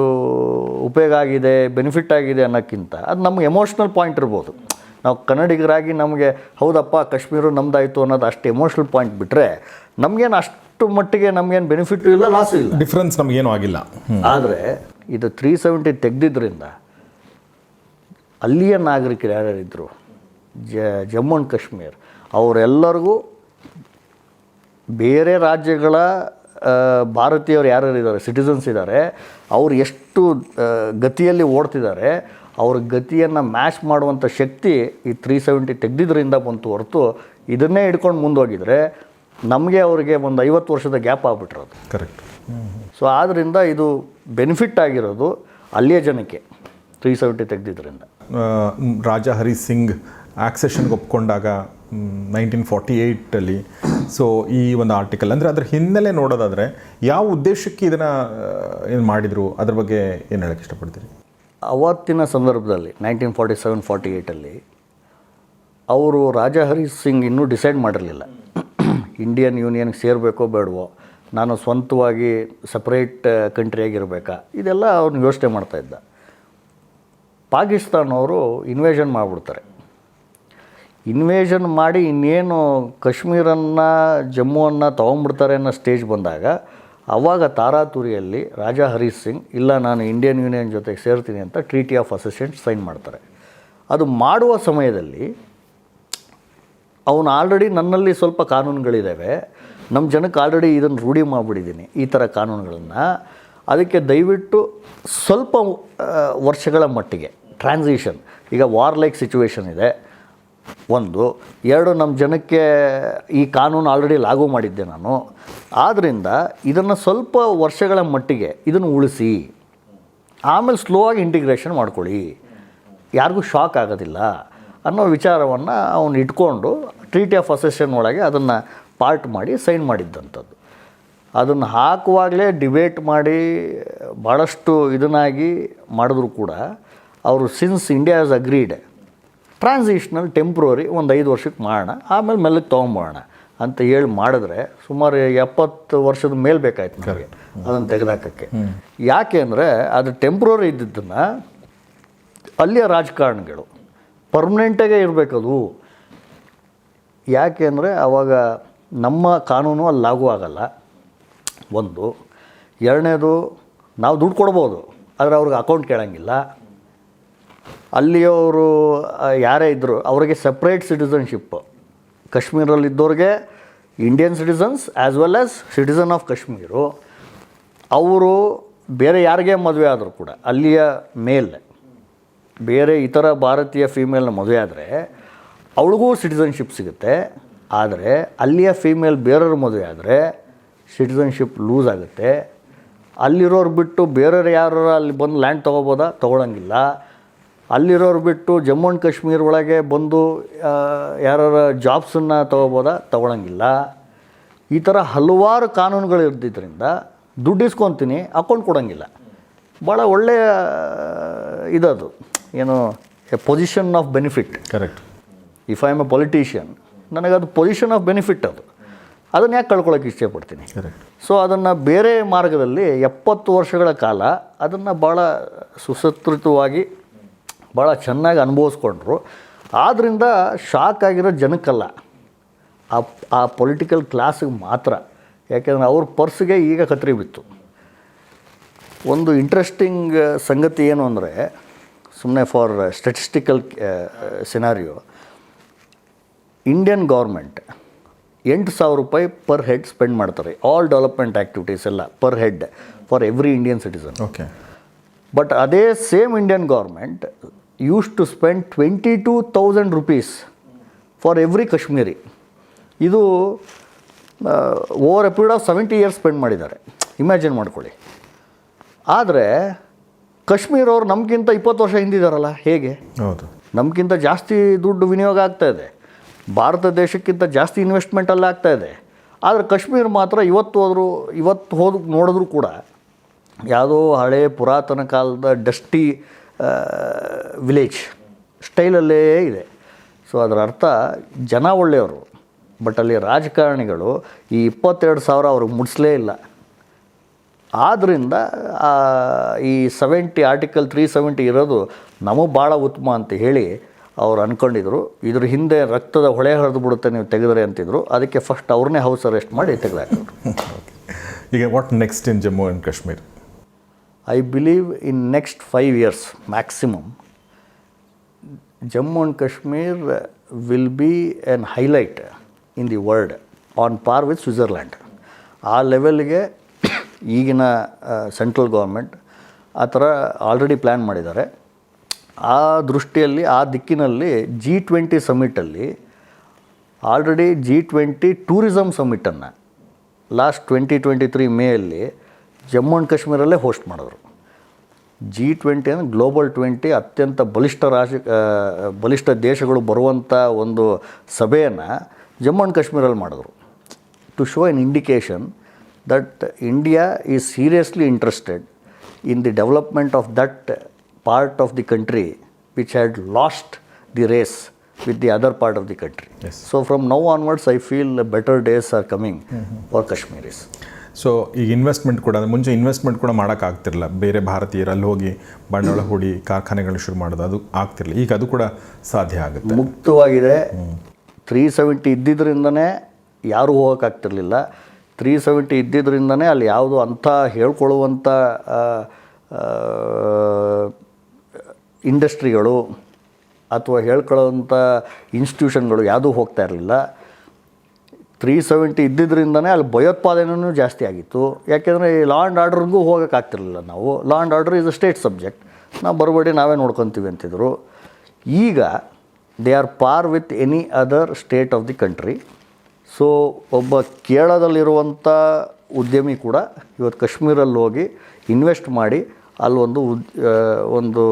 ಉಪಯೋಗ ಆಗಿದೆ ಬೆನಿಫಿಟ್ ಆಗಿದೆ ಅನ್ನೋಕ್ಕಿಂತ ಅದು ನಮ್ಗೆ ಎಮೋಷ್ನಲ್ ಪಾಯಿಂಟ್ ಇರ್ಬೋದು. ನಾವು ಕನ್ನಡಿಗರಾಗಿ ನಮಗೆ ಹೌದಪ್ಪ ಕಾಶ್ಮೀರ ನಮ್ಮದಾಯಿತು ಅನ್ನೋದು ಅಷ್ಟು ಎಮೋಷ್ನಲ್ ಪಾಯಿಂಟ್ ಬಿಟ್ಟರೆ ನಮಗೇನು ಅಷ್ಟು ಮಟ್ಟಿಗೆ ನಮಗೇನು ಬೆನಿಫಿಟ್ ಇಲ್ಲ ಲಾಸ್ ಇಲ್ಲ. ಡಿಫ್ರೆನ್ಸ್ ನಮಗೇನು ಆಗಿಲ್ಲ. ಆದರೆ ಇದು ತ್ರೀ ಸೆವೆಂಟಿ ತೆಗೆದಿದ್ದರಿಂದ ಅಲ್ಲಿಯ ನಾಗರಿಕರು ಯಾರ್ಯಾರಿದ್ದರು ಜ ಜಮ್ಮು ಆ್ಯಂಡ್ ಕಾಶ್ಮೀರ್ ಅವರೆಲ್ಲರಿಗೂ ಬೇರೆ ರಾಜ್ಯಗಳ ಭಾರತೀಯರು ಯಾರ್ಯಾರು ಇದ್ದಾರೆ ಸಿಟಿಸನ್ಸ್ ಇದ್ದಾರೆ ಅವ್ರು ಎಷ್ಟು ಗತಿಯಲ್ಲಿ ಓಡ್ತಿದ್ದಾರೆ ಅವ್ರ ಗತಿಯನ್ನು ಮ್ಯಾಚ್ ಮಾಡುವಂಥ ಶಕ್ತಿ ಈ ತ್ರೀ ಸೆವೆಂಟಿ ತೆಗೆದಿದ್ದರಿಂದ ಬಂತು ಹೊರತು ಇದನ್ನೇ ಹಿಡ್ಕೊಂಡು ಮುಂದೋಗಿದರೆ ನಮಗೆ ಅವರಿಗೆ ಒಂದು ಐವತ್ತು ವರ್ಷದ ಗ್ಯಾಪ್ ಆಗ್ಬಿಟ್ಟಿರೋದು. ಕರೆಕ್ಟ್ ಸೊ ಆದ್ದರಿಂದ ಇದು ಬೆನಿಫಿಟ್ ಆಗಿರೋದು ಅಲ್ಲಿಯ ಜನಕ್ಕೆ ತ್ರೀ ಸೆವೆಂಟಿ ತೆಗೆದಿದ್ದರಿಂದ ರಾಜಾ ಹರಿ ಸಿಂಗ್ ಆಕ್ಸೆಷನ್ಗೆ ಒಪ್ಕೊಂಡಾಗ ನೈನ್ಟೀನ್ ಫಾರ್ಟಿ ಏಯ್ಟಲ್ಲಿ ಸೊ ಈ ಒಂದು ಆರ್ಟಿಕಲ್ ಅಂದರೆ ಅದರ ಹಿನ್ನೆಲೆ ನೋಡೋದಾದರೆ, ಯಾವ ಉದ್ದೇಶಕ್ಕೆ ಇದನ್ನು ಏನು ಮಾಡಿದರು? ಅದ್ರ ಬಗ್ಗೆ ಏನು ಹೇಳೋಕ್ಕೆ ಇಷ್ಟಪಡ್ತೀರಿ? ಅವತ್ತಿನ ಸಂದರ್ಭದಲ್ಲಿ ನೈನ್ಟೀನ್ ಫಾರ್ಟಿ ಸೆವೆನ್ ಫಾರ್ಟಿ ಏಯ್ಟಲ್ಲಿ ಅವರು ರಾಜಾ ಹರಿ ಸಿಂಗ್ ಇನ್ನೂ ಡಿಸೈಡ್ ಮಾಡಿರಲಿಲ್ಲ. ಇಂಡಿಯನ್ ಯೂನಿಯನ್ಗೆ ಸೇರಬೇಕೋ ಬೇಡವೋ, ನಾನು ಸ್ವಂತವಾಗಿ ಸಪ್ರೇಟ್ ಕಂಟ್ರಿಯಾಗಿರಬೇಕಾ ಇದೆಲ್ಲ ಅವ್ನು ಯೋಚನೆ ಮಾಡ್ತಾಯಿದ್ದ ಪಾಕಿಸ್ತಾನವರು ಇನ್ವೇಷನ್ ಮಾಡಿಬಿಡ್ತಾರೆ. ಇನ್ವೇಷನ್ ಮಾಡಿ ಇನ್ನೇನು ಕಾಶ್ಮೀರನ್ನು, ಜಮ್ಮುವನ್ನು ತೊಗೊಂಬಿಡ್ತಾರೆ ಅನ್ನೋ ಸ್ಟೇಜ್ ಬಂದಾಗ ಆವಾಗ ತಾರಾತುರಿಯಲ್ಲಿ ರಾಜಾ ಹರೀಶ್ ಸಿಂಗ್, ಇಲ್ಲ ನಾನು ಇಂಡಿಯನ್ ಯೂನಿಯನ್ ಜೊತೆಗೆ ಸೇರ್ತೀನಿ ಅಂತ ಟ್ರೀಟಿ ಆಫ್ ಅಸೋಸಿಯೇಟ್ ಸೈನ್ ಮಾಡ್ತಾರೆ. ಅದು ಮಾಡುವ ಸಮಯದಲ್ಲಿ ಅವನು ಆಲ್ರೆಡಿ ನನ್ನಲ್ಲಿ ಸ್ವಲ್ಪ ಕಾನೂನುಗಳಿದ್ದಾವೆ ನಮ್ಮ ಜನಕ್ಕೆ ಆಲ್ರೆಡಿ ಇದನ್ನು ರೂಢಿ ಮಾಡಿಬಿಟ್ಟಿದ್ದೀನಿ ಈ ಥರ ಕಾನೂನುಗಳನ್ನು. ಅದಕ್ಕೆ ದಯವಿಟ್ಟು ಸ್ವಲ್ಪ ವರ್ಷಗಳ ಮಟ್ಟಿಗೆ ಟ್ರಾನ್ಸಿಷನ್ ಈಗ ವಾರ್ ಲೈಕ್ ಸಿಚುವೇಶನ್ ಇದೆ. ಒಂದು. ಎರಡು ನಮ್ಮ ಜನಕ್ಕೆ ಈ ಕಾನೂನು ಆಲ್ರೆಡಿ ಲಾಗು ಮಾಡಿದ್ದೆ ನಾನು. ಆದ್ದರಿಂದ ಇದನ್ನು ಸ್ವಲ್ಪ ವರ್ಷಗಳ ಮಟ್ಟಿಗೆ ಇದನ್ನು ಉಳಿಸಿ, ಆಮೇಲೆ ಸ್ಲೋ ಆಗಿ ಇಂಟಿಗ್ರೇಷನ್ ಮಾಡ್ಕೊಳ್ಳಿ. ಯಾರಿಗೂ ಶಾಕ್ ಆಗೋದಿಲ್ಲ ಅನ್ನೋ ವಿಚಾರವನ್ನು ಅವನು ಇಟ್ಕೊಂಡು ಟ್ರೀಟಿ ಆಫ್ ಅಸೆಷನ್ ಒಳಗೆ ಅದನ್ನು ಪಾರ್ಟ್ ಮಾಡಿ ಸೈನ್ ಮಾಡಿದ್ದಂಥದ್ದು. ಅದನ್ನು ಹಾಕುವಾಗಲೇ ಡಿಬೇಟ್ ಮಾಡಿ ಭಾಳಷ್ಟು ಇದನ್ನಾಗಿ ಮಾಡಿದ್ರು ಕೂಡ, ಅವರು since India is agreed transitional temporary ಒಂದು ಐದು ವರ್ಷಕ್ಕೆ ಮಾಡೋಣ ಆಮೇಲೆ ಮೆಲ್ಲಕ್ಕೆ ತೊಗೊಂಬೋಣ ಅಂತ ಹೇಳಿ ಮಾಡಿದ್ರೆ ಸುಮಾರು ಎಪ್ಪತ್ತು ವರ್ಷದ ಮೇಲೆ ಬೇಕಾಯ್ತು ನನಗೆ ಅದನ್ನು ತೆಗೆದಾಕಕ್ಕೆ. ಯಾಕೆ ಅಂದರೆ ಅದು ಟೆಂಪ್ರವರಿ ಇದ್ದಿದ್ದನ್ನು ಅಲ್ಲಿಯ ರಾಜಕಾರಣಿಗಳು ಪರ್ಮನೆಂಟಾಗೇ ಇರಬೇಕದು. ಯಾಕೆ ಅಂದರೆ ಆವಾಗ ನಮ್ಮ ಕಾನೂನು ಅಲ್ಲಿ ಲಾಗೂ ಆಗಲ್ಲ. ಒಂದು. ಎರಡನೇದು ನಾವು ದುಡ್ಡು ಕೊಡ್ಬೋದು ಆದರೆ ಅವ್ರಿಗೆ ಅಕೌಂಟ್ ಕೇಳೋಂಗಿಲ್ಲ. ಅಲ್ಲಿಯವರು ಯಾರೇ ಇದ್ದರು ಅವರಿಗೆ separate citizenship ಕಾಶ್ಮೀರಲ್ಲಿದ್ದವ್ರಿಗೆ Indian citizens as well as citizen of Kashmir ಅವರು ಬೇರೆ ಯಾರಿಗೆ ಮದುವೆ ಆದರೂ ಕೂಡ, ಅಲ್ಲಿಯ ಮೇಲ್ ಬೇರೆ ಇತರ ಭಾರತೀಯ ಫೀಮೇಲ್ನ ಮದುವೆ ಆದರೆ, ಅವಳಿಗೂ ಸಿಟಿಸನ್ಶಿಪ್ ಸಿಗುತ್ತೆ. ಆದರೆ ಅಲ್ಲಿಯ ಫೀಮೇಲ್ ಬೇರೆಯವ್ರ ಮದುವೆ ಆದರೆ ಸಿಟಿಸನ್ಶಿಪ್ ಲೂಸ್ ಆಗುತ್ತೆ. ಅಲ್ಲಿರೋರು ಬಿಟ್ಟು ಬೇರೆಯವ್ರು ಯಾರು ಅಲ್ಲಿ ಬಂದು ಲ್ಯಾಂಡ್ ತೊಗೋಬೋದಾ? ತೊಗೊಳಂಗಿಲ್ಲ. ಅಲ್ಲಿರೋರು ಬಿಟ್ಟು ಜಮ್ಮು ಆ್ಯಂಡ್ ಕಾಶ್ಮೀರ ಒಳಗೆ ಬಂದು ಯಾರ ಜಾಬ್ಸನ್ನು ತೊಗೋಬೋದಾ? ತೊಗೊಳಂಗಿಲ್ಲ. ಈ ಥರ ಹಲವಾರು ಕಾನೂನುಗಳು ಇರ್ದಿದ್ದರಿಂದ ದುಡ್ಡು ಇಸ್ಕೊತೀನಿ ಅಕೌಂಟ್ ಕೊಡೋಂಗಿಲ್ಲ. ಭಾಳ ಒಳ್ಳೆಯ ಇದದು. ಏನು a position of benefit. Correct. If I am a politician ನನಗದು ಪೊಸಿಷನ್ ಆಫ್ ಬೆನಿಫಿಟ್ ಅದು. ಅದನ್ನು ಯಾಕೆ ಕಳ್ಕೊಳ್ಳೋಕೆ ಇಷ್ಟಪಡ್ತೀನಿ? ಕರೆಕ್ಟ್. ಸೊ ಅದನ್ನು ಬೇರೆ ಮಾರ್ಗದಲ್ಲಿ ಎಪ್ಪತ್ತು ವರ್ಷಗಳ ಕಾಲ ಅದನ್ನು ಭಾಳ ಸುಸಂಸ್ಕೃತವಾಗಿ ಭಾಳ ಚೆನ್ನಾಗಿ ಅನುಭವಿಸ್ಕೊಂಡ್ರು. ಆದ್ದರಿಂದ ಶಾಕ್ ಆಗಿರೋ ಜನಕ್ಕಲ್ಲ. ಆ ಆ ಪೊಲಿಟಿಕಲ್ ಕ್ಲಾಸಿಗೆ ಮಾತ್ರ. ಯಾಕೆಂದರೆ ಅವ್ರ ಪರ್ಸ್ಗೆ ಈಗ ಕತ್ರಿ ಬಿತ್ತು. ಒಂದು ಇಂಟ್ರೆಸ್ಟಿಂಗ್ ಸಂಗತಿ ಏನು ಅಂದರೆ ಸುಮ್ಮನೆ for statistical scenario Indian government ಎಂಟು ಸಾವಿರ ರೂಪಾಯಿ ಪರ್ ಹೆಡ್ ಸ್ಪೆಂಡ್ ಮಾಡ್ತಾರೆ. ಆಲ್ ಡೆವಲಪ್ಮೆಂಟ್ ಆ್ಯಕ್ಟಿವಿಟೀಸ್ ಎಲ್ಲ per head for every Indian citizen okay but ಅದೇ same Indian government use to spend twenty two thousand rupees for every Kashmiri ಇದು over a period of seventy years spend ಮಾಡಿದ್ದಾರೆ. Imagine ಮಾಡ್ಕೊಳ್ಳಿ. ಆದರೆ ಕಾಶ್ಮೀರ ಅವ್ರು ನಮಗಿಂತ ಇಪ್ಪತ್ತು ವರ್ಷ ಹಿಂದಿದ್ದಾರಲ್ಲ ಹೇಗೆ? ಹೌದು. ನಮಗಿಂತ ಜಾಸ್ತಿ ದುಡ್ಡು ವಿನಿಯೋಗ ಆಗ್ತಾ ಇದೆ. ಭಾರತ ದೇಶಕ್ಕಿಂತ ಜಾಸ್ತಿ ಇನ್ವೆಸ್ಟ್ಮೆಂಟ್ ಆಗ್ತಾ ಇದೆ. ಆದರೆ ಕಾಶ್ಮೀರ ಮಾತ್ರ ಇವತ್ತು ಹೋದರೂ ಇವತ್ತು ಹೋದ ನೋಡಿದ್ರು ಕೂಡ ಯಾವುದೋ ಹಳೆ ಪುರಾತನ ಕಾಲದ ಡಸ್ಟಿ ವಿಲೇಜ್ ಸ್ಟೈಲಲ್ಲೇ ಇದೆ. ಸೊ ಅದರ ಅರ್ಥ ಜನ ಒಳ್ಳೆಯವರು, ಬಟ್ ಅಲ್ಲಿ ರಾಜಕಾರಣಿಗಳು ಈ ಇಪ್ಪತ್ತೆರಡು ಸಾವಿರ ಅವ್ರಿಗೆ ಮುಟ್ಸಲೇ ಇಲ್ಲ. ಆದ್ದರಿಂದ ಈ ಸೆವೆಂಟಿ ಆರ್ಟಿಕಲ್ ತ್ರೀ ಸೆವೆಂಟಿ ಇರೋದು ನಮಗೆ ಭಾಳ ಉತ್ತಮ ಅಂತ ಹೇಳಿ ಅವ್ರು ಅಂದ್ಕೊಂಡಿದ್ರು ಇದ್ರ ಹಿಂದೆ ರಕ್ತದ ಹೊಳೆ ಹರಿದು ಬಿಡುತ್ತೆ ನೀವು ತೆಗೆದ್ರೆ ಅಂತಿದ್ರು. ಅದಕ್ಕೆ ಫಸ್ಟ್ ಅವ್ರನ್ನೇ ಹೌಸ್ ಅರೆಸ್ಟ್ ಮಾಡಿ ತೆಗೆದಾಕಿದ್ರು. [laughs] ಈಗ what next in Jammu and Kashmir I believe in next five years maximum Jammu and Kashmir will be an highlight in the world on par with Switzerland ಆ ಲೆವೆಲ್ಗೆ [coughs] ಈಗಿನ ಸೆಂಟ್ರಲ್ ಗೌರ್ಮೆಂಟ್ ಆ ಥರ already plan ಮಾಡಿದ್ದಾರೆ. ಆ ದೃಷ್ಟಿಯಲ್ಲಿ, ಆ ದಿಕ್ಕಿನಲ್ಲಿ ಜಿ ಟ್ವೆಂಟಿ ಸಮಿಟಲ್ಲಿ ಆಲ್ರೆಡಿ ಜಿ ಟ್ವೆಂಟಿ ಟೂರಿಸಮ್ ಸಮಿಟನ್ನು ಲಾಸ್ಟ್ ಟ್ವೆಂಟಿ ಟ್ವೆಂಟಿ ತ್ರೀ ಮೇಯಲ್ಲಿ ಜಮ್ಮು ಆ್ಯಂಡ್ ಕಾಶ್ಮೀರಲ್ಲೇ ಹೋಸ್ಟ್ ಮಾಡಿದ್ರು. ಜಿ ಟ್ವೆಂಟಿ ಅಂದರೆ ಗ್ಲೋಬಲ್ ಟ್ವೆಂಟಿ ಅತ್ಯಂತ ಬಲಿಷ್ಠ ರಾಜ ಬಲಿಷ್ಠ ದೇಶಗಳು ಬರುವಂಥ ಒಂದು ಸಭೆಯನ್ನು ಜಮ್ಮು ಆ್ಯಂಡ್ ಕಾಶ್ಮೀರಲ್ಲಿ ಮಾಡಿದ್ರು. To show an indication that India is seriously interested in the development of that part of the country which had lost the race with the other part of the country. So from now onwards I feel better days are coming for Kashmiris so ಈಗ investment ಕೂಡ ಅಂದರೆ ಮುಂಚೆ investment ಕೂಡ ಮಾಡೋಕ್ಕಾಗ್ತಿರಲ್ಲ ಬೇರೆ ಭಾರತೀಯರು ಅಲ್ಲಿ ಹೋಗಿ ಬಂಡವಾಳ ಹೂಡಿ ಕಾರ್ಖಾನೆಗಳು ಶುರು ಮಾಡೋದು ಅದು ಆಗ್ತಿರಲಿಲ್ಲ. ಈಗ ಅದು ಕೂಡ ಸಾಧ್ಯ ಆಗುತ್ತೆ. ಮುಕ್ತವಾಗಿದೆ. ತ್ರೀ ಸೆವೆಂಟಿ ಇದ್ದಿದ್ದರಿಂದನೇ ಯಾರೂ ಹೋಗೋಕ್ಕಾಗ್ತಿರಲಿಲ್ಲ ತ್ರೀ ಸೆವೆಂಟಿ ಇದ್ದಿದ್ದರಿಂದನೇ ಅಲ್ಲಿ ಯಾವುದು ಅಂಥ ಹೇಳ್ಕೊಳ್ಳುವಂಥ ಇಂಡಸ್ಟ್ರಿಗಳು ಅಥವಾ ಹೇಳ್ಕೊಳ್ಳೋವಂಥ ಇನ್ಸ್ಟಿಟ್ಯೂಷನ್ಗಳು ಯಾವುದೂ ಹೋಗ್ತಾ ಇರಲಿಲ್ಲ. ತ್ರೀ ಸೆವೆಂಟಿ ಇದ್ದಿದ್ದರಿಂದನೇ ಅಲ್ಲಿ ಭಯೋತ್ಪಾದನೆಯೂ ಜಾಸ್ತಿ ಆಗಿತ್ತು. ಯಾಕೆಂದರೆ ಈ ಲಾ ಆ್ಯಂಡ್ ಆರ್ಡರ್ಗೂ ಹೋಗೋಕ್ಕಾಗ್ತಿರಲಿಲ್ಲ ನಾವು. Law and order is a state subject ನಾವು ಬರಬೇಡಿ, ನಾವೇ ನೋಡ್ಕೊತೀವಿ ಅಂತಿದ್ರು. ಈಗ they are par with any other state of the country so ಒಬ್ಬ ಕೇರಳದಲ್ಲಿರುವಂಥ ಉದ್ಯಮಿ ಕೂಡ ಇವತ್ತು ಕಾಶ್ಮೀರಲ್ಲಿ ಹೋಗಿ ಇನ್ವೆಸ್ಟ್ ಮಾಡಿ ಅಲ್ಲೊಂದು ಉದ್ ಒಂದು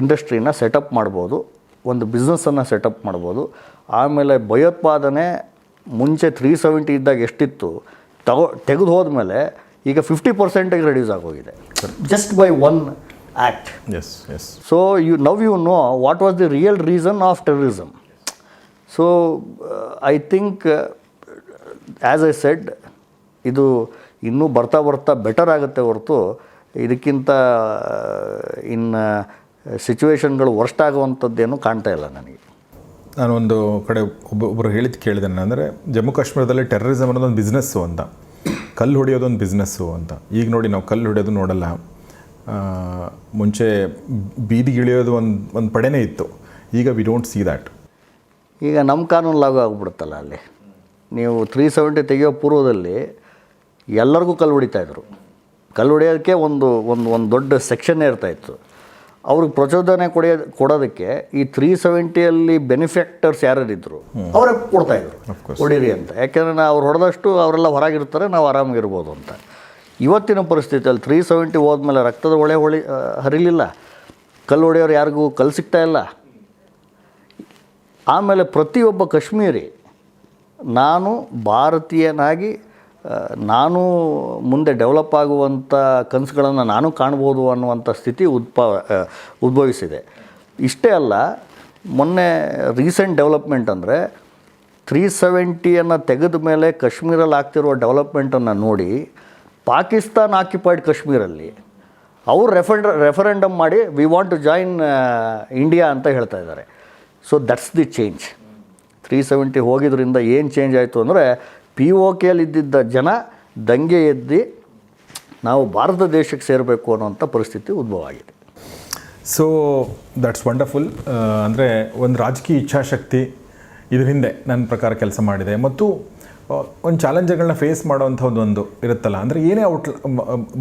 ಇಂಡಸ್ಟ್ರಿನ ಸೆಟಪ್ ಮಾಡ್ಬೋದು. ಒಂದು ಬಿಸ್ನೆಸ್ಸನ್ನು ಸೆಟಪ್ ಮಾಡ್ಬೋದು. ಆಮೇಲೆ ಭಯೋತ್ಪಾದನೆ ಮುಂಚೆ ತ್ರೀ ಸೆವೆಂಟಿ ಇದ್ದಾಗ ಎಷ್ಟಿತ್ತು? ತಗೋ ತೆಗೆದು ಹೋದ್ಮೇಲೆ ಈಗ ಫಿಫ್ಟಿ ಪರ್ಸೆಂಟಿಗೆ ರೆಡ್ಯೂಸ್ ಆಗೋಗಿದೆ. Just by one act S S so you now you know what was the real reason of terrorism so I think as I said ಇದು ಇನ್ನೂ ಬರ್ತಾ ಬರ್ತಾ ಬೆಟರ್ ಆಗುತ್ತೆ ಹೊರತು ಇದಕ್ಕಿಂತ ಇನ್ನು ಸಿಚುವೇಶನ್ಗಳು ವರ್ಸ್ಟ್ ಆಗುವಂಥದ್ದೇನು ಕಾಣ್ತಾ ಇಲ್ಲ ನನಗೆ. ನಾನು ಒಂದು ಕಡೆ ಒಬ್ಬ ಒಬ್ಬರು ಹೇಳಿದ್ದು ಕೇಳಿದೆ ಅಂದರೆ ಜಮ್ಮು ಕಾಶ್ಮೀರದಲ್ಲಿ ಟೆರರಿಸಮ್ ಅನ್ನೋದೊಂದು ಬಿಸ್ನೆಸ್ಸು ಅಂತ. ಕಲ್ಲು ಹೊಡೆಯೋದೊಂದು ಬಿಸ್ನೆಸ್ಸು ಅಂತ. ಈಗ ನೋಡಿ ನಾವು ಕಲ್ಲು ಹೊಡೆಯೋದು ನೋಡಲ್ಲ. ಮುಂಚೆ ಬೀದಿಗಿಳಿಯೋದು ಒಂದು ಒಂದು ಪಡೆನೇ ಇತ್ತು. ಈಗ ವಿ ಡೋಂಟ್ ಸಿ ದ್ಯಾಟ್ ಈಗ ನಮ್ಮ ಕಾನೂನು ಲಾಗು ಆಗ್ಬಿಡುತ್ತಲ್ಲ ಅಲ್ಲಿ. ನೀವು ತ್ರೀ ಸೆವೆಂಟಿ ತೆಗೆಯೋ ಪೂರ್ವದಲ್ಲಿ ಎಲ್ಲರಿಗೂ ಕಲ್ಲು ಹೊಡಿತಾಯಿದ್ರು ಕಲ್ಲು ಹೊಡೆಯೋದಕ್ಕೆ ಒಂದು ಒಂದು ಒಂದು ದೊಡ್ಡ ಸೆಕ್ಷನ್ನೇ ಇರ್ತಾಯಿತ್ತು ಅವ್ರಿಗೆ ಪ್ರಚೋದನೆ ಕೊಡೋ ಕೊಡೋದಕ್ಕೆ ಈ ತ್ರೀ ಸೆವೆಂಟಿಯಲ್ಲಿ ಬೆನಿಫ್ಯಾಕ್ಟರ್ಸ್ ಯಾರ್ಯಾರಿದ್ರು ಅವರೇ ಕೊಡ್ತಾಯಿದ್ರು ಹೊಡೀರಿ ಅಂತ. ಯಾಕೆಂದರೆ ನಾವು ಅವ್ರು ಹೊಡೆದಷ್ಟು ಅವರೆಲ್ಲ ಹೊರಗಿರ್ತಾರೆ ನಾವು ಆರಾಮಾಗಿರ್ಬೋದು ಅಂತ. ಇವತ್ತಿನ ಪರಿಸ್ಥಿತಿಯಲ್ಲಿ ತ್ರೀ ಸೆವೆಂಟಿ ಹೋದ್ಮೇಲೆ ರಕ್ತದ ಹೊಳೆ ಹೊಳಿ ಹರಿಲಿಲ್ಲ. ಕಲ್ಲು ಹೊಡೆಯೋರು ಯಾರಿಗೂ ಕಲ್ಲು ಸಿಗ್ತಾ ಇಲ್ಲ. ಆಮೇಲೆ ಪ್ರತಿಯೊಬ್ಬ ಕಾಶ್ಮೀರಿ ನಾನು ಭಾರತೀಯನಾಗಿ ನಾನು ಮುಂದೆ ಡೆವಲಪ್ ಆಗುವಂಥ ಕನಸುಗಳನ್ನು ನಾನು ಕಾಣ್ಬೋದು ಅನ್ನುವಂಥ ಸ್ಥಿತಿ ಉದ್ಭವ ಉದ್ಭವಿಸಿದೆ. ಇಷ್ಟೇ ಅಲ್ಲ, ಮೊನ್ನೆ ರೀಸೆಂಟ್ ಡೆವಲಪ್ಮೆಂಟ್ ಅಂದರೆ ತ್ರೀ ಸೆವೆಂಟಿಯನ್ನು ತೆಗೆದ ಮೇಲೆ ಕಾಶ್ಮೀರಲ್ಲಿ ಆಗ್ತಿರುವ ಡೆವಲಪ್ಮೆಂಟನ್ನು ನೋಡಿ ಪಾಕಿಸ್ತಾನ್ ಆಕ್ಯುಪೈಡ್ ಕಾಶ್ಮೀರಲ್ಲಿ ಅವರು ರೆಫರೆಂಡ ರೆಫರೆಂಡಮ್ ಮಾಡಿ we want to join India ಅಂತ ಹೇಳ್ತಾ ಇದ್ದಾರೆ. So that's the change three seventy ಹೋಗಿದ್ರಿಂದ ಏನು ಚೇಂಜ್ ಆಯಿತು ಅಂದರೆ ಪಿ ಒ ಕೆಯಲ್ಲಿದ್ದಿದ್ದ ಜನ ದಂಗೆ ಎದ್ದು ನಾವು ಭಾರತ ದೇಶಕ್ಕೆ ಸೇರಬೇಕು ಅನ್ನೋಂಥ ಪರಿಸ್ಥಿತಿ ಉದ್ಭವ ಆಗಿದೆ. ಸೊ ದಟ್ಸ್ ವಂಡರ್ಫುಲ್ ಅಂದರೆ ಒಂದು ರಾಜಕೀಯ ಇಚ್ಛಾಶಕ್ತಿ ಇದ್ರ ಹಿಂದೆ ನನ್ನ ಪ್ರಕಾರ ಕೆಲಸ ಮಾಡಿದೆ. ಮತ್ತು ಒಂದು ಚಾಲೆಂಜ್ಗಳನ್ನ ಫೇಸ್ ಮಾಡೋವಂಥ ಒಂದು ಇರುತ್ತಲ್ಲ. ಅಂದರೆ ಏನೇ ಔಟ್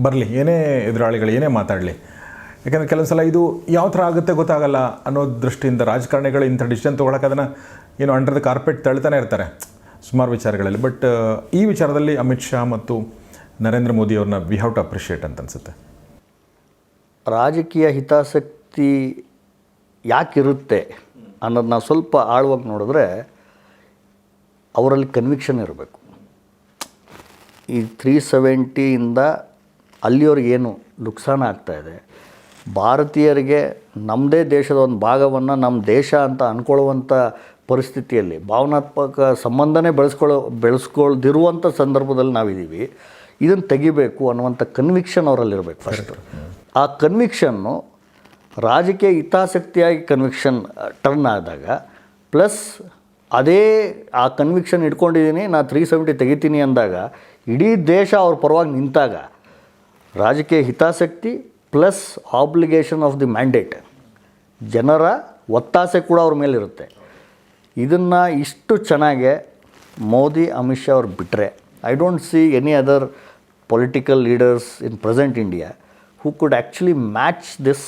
ಬರಲಿ, ಏನೇ ಎದುರಾಳಿಗಳು, ಏನೇ ಮಾತಾಡಲಿ. ಯಾಕಂದರೆ ಕೆಲವು ಸಲ ಇದು ಯಾವ ಥರ ಆಗುತ್ತೆ ಗೊತ್ತಾಗಲ್ಲ ಅನ್ನೋ ದೃಷ್ಟಿಯಿಂದ ರಾಜಕಾರಣಿಗಳು ಇಂಥ ಡಿಸಿಷನ್ ತೊಗೊಳಕ್ಕೆ ಅದನ್ನು, ಏನು ಅಂಡರ್ ದ ಕಾರ್ಪೆಟ್ ತಳ್ತಾನೆ ಇರ್ತಾರೆ. ಸುಮಾರು ವಿಚಾರಗಳಲ್ಲಿ. ಬಟ್ ಈ ವಿಚಾರದಲ್ಲಿ ಅಮಿತ್ ಶಾ ಮತ್ತು ನರೇಂದ್ರ ಮೋದಿ ಅವ್ರನ್ನ ವಿ ಹ್ಯಾವ್ ಟು ಅಪ್ರಿಷಿಯೇಟ್ ಅಂತ ಅನಿಸುತ್ತೆ. ರಾಜಕೀಯ ಹಿತಾಸಕ್ತಿ ಯಾಕಿರುತ್ತೆ ಅನ್ನೋದು ನಾವು ಸ್ವಲ್ಪ ಆಳವಾಗಿ ನೋಡಿದ್ರೆ ಅವರಲ್ಲಿ ಕನ್ವಿಕ್ಷನ್ ಇರಬೇಕು. ಈ ತ್ರೀ ಸೆವೆಂಟಿಯಿಂದ ಅಲ್ಲಿಯವ್ರಿಗೇನು ನುಕ್ಸಾನ ಆಗ್ತಾ ಇದೆ? ಭಾರತೀಯರಿಗೆ ನಮ್ಮದೇ ದೇಶದ ಒಂದು ಭಾಗವನ್ನು ನಮ್ಮ ದೇಶ ಅಂತ ಅಂದ್ಕೊಳ್ಳುವಂಥ ಪರಿಸ್ಥಿತಿಯಲ್ಲಿ ಭಾವನಾತ್ಮಕ ಸಂಬಂಧನೇ ಬೆಳೆಸ್ಕೊಳ್ಳೋ ಬೆಳೆಸ್ಕೊಳ್ದಿರುವಂಥ ಸಂದರ್ಭದಲ್ಲಿ ನಾವಿದ್ದೀವಿ. ಇದನ್ನು ತೆಗಿಬೇಕು ಅನ್ನುವಂಥ ಕನ್ವಿಕ್ಷನ್ ಅವರಲ್ಲಿರಬೇಕು ಫಸ್ಟ್ ಆ ಕನ್ವಿಕ್ಷನ್ನು ರಾಜಕೀಯ ಹಿತಾಸಕ್ತಿಯಾಗಿ ಕನ್ವಿಕ್ಷನ್ ಟರ್ನ್ ಆದಾಗ ಪ್ಲಸ್ ಅದೇ ಆ ಕನ್ವಿಕ್ಷನ್ ಇಟ್ಕೊಂಡಿದ್ದೀನಿ ನಾನು ತ್ರೀ ಸೆವೆಂಟಿ ತೆಗಿತೀನಿ ಅಂದಾಗ ಇಡೀ ದೇಶ ಅವ್ರ ಪರವಾಗಿ ನಿಂತಾಗ ರಾಜಕೀಯ ಹಿತಾಸಕ್ತಿ plus obligation of the mandate ಜನರ ಒತ್ತಾಸೆ ಕೂಡ ಅವ್ರ ಮೇಲಿರುತ್ತೆ. ಇದನ್ನು ಇಷ್ಟು ಚೆನ್ನಾಗೆ ಮೋದಿ, ಅಮಿತ್ ಶಾ ಅವ್ರು ಬಿಟ್ಟರೆ I don't see any other political leaders in present India who could actually match this